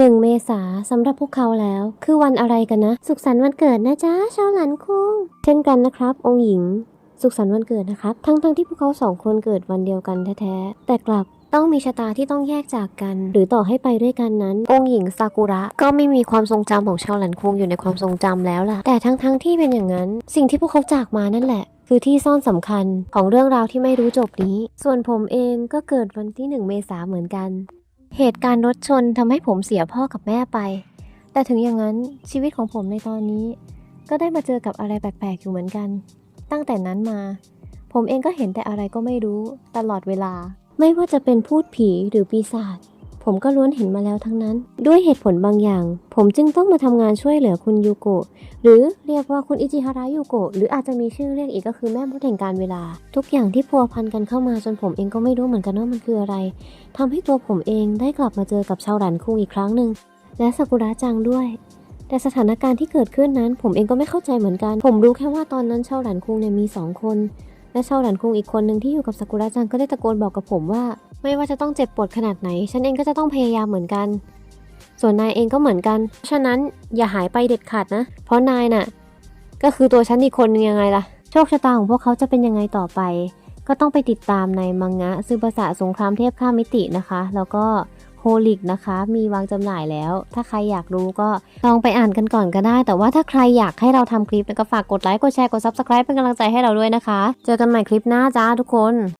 หนึ่งเมษาสำหรับพวกเขาแล้ว คือวันอะไรกันนะ สุขสันต์วันเกิดนะจ๊ะชาวหลันคุงเช่นกันนะครับ องค์หญิง สุขสันต์วันเกิดนะครับ ทั้งๆทที่พวกเขาสองคนเกิดวันเดียวกันแท้ๆแต่กลับต้องมีชะตาที่ต้องแยกจากกัน หรือต่อให้ไปด้วยกันนั้น องค์หญิงซากุระก็ไม่มีความทรงจำของชาวหลันคุงอยู่ในความทรงจำแล้วล่ะ แต่ทั้งๆที่เป็นอย่างนั้น สิ่งที่พวกเขาจากมานั่นแหละ คือที่ซ่อนสำคัญของเรื่องราวที่ไม่รู้จบนี้ ส่วนผมเองก็เกิดวันที่หนึ่งเมษาเหมือนกัน เหตุการณ์รถชนทำให้ผมเสียพ่อกับแม่ไป แต่ถึงอย่างนั้นชีวิตของผมในตอนนี้ ก็ได้มาเจอกับอะไรแปลกๆอยู่เหมือนกัน ตั้งแต่นั้นมา ผมเองก็เห็นแต่อะไรก็ไม่รู้ตลอดเวลา ไม่ว่าจะเป็นพูดผีหรือปีศาจ ผมก็ล้วนเห็นมาแล้วทั้งนั้น ด้วยเหตุผลบางอย่าง ผมจึงต้องมาทำงานช่วยเหลือคุณยูโกะหรือเรียกว่าคุณอิจิฮาระยูโกะหรืออาจจะมีชื่อเรียกอีกก็คือแม่มดแห่งการเวลา ทุกอย่างที่พัวพันกันเข้ามาจนผมเองก็ไม่รู้เหมือนกันว่ามันคืออะไรทำให้ตัวผมเองได้กลับมาเจอกับชาวหลันคุงอีกครั้งหนึ่งและซากุระจังด้วยแต่สถานการณ์ที่เกิดขึ้นนั้น ผมเองก็ไม่เข้าใจเหมือนกัน ผมรู้แค่ว่าตอนนั้นชาวหลันคุงเนี่ยมีสองคน และชาวหลันคุงอีกคนหนึ่งที่อยู่กับซากุระจังก็ได้ตะโกนบอกกับผมว่า ไม่ว่าจะต้องเจ็บปวดขนาดไหน ฉันเองก็จะต้องพยายามเหมือนกัน ส่วนนายเองก็เหมือนกัน ฉะนั้นอย่าหายไปเด็ดขาดนะ เพราะนายน่ะ ก็คือตัวฉันอีกคนนึงยังไงล่ะ โชคชะตาของพวกเขาจะเป็นยังไงต่อไป ก็ต้องไปติดตามในมังงะซึบาสะสงครามเทพข้ามมิตินะคะ แล้วก็โฮลิกนะคะ มีวางจำหน่ายแล้ว ถ้าใครอยากรู้ก็ลองไปอ่านกันก่อนก็ได้ แต่ว่าถ้าใครอยากให้เราทำคลิปก็ฝากกดไลค์ กดแชร์ กด Subscribe เป็นกำลังใจให้เราด้วยนะคะ เจอกันใหม่คลิปหน้าจ้าทุกคน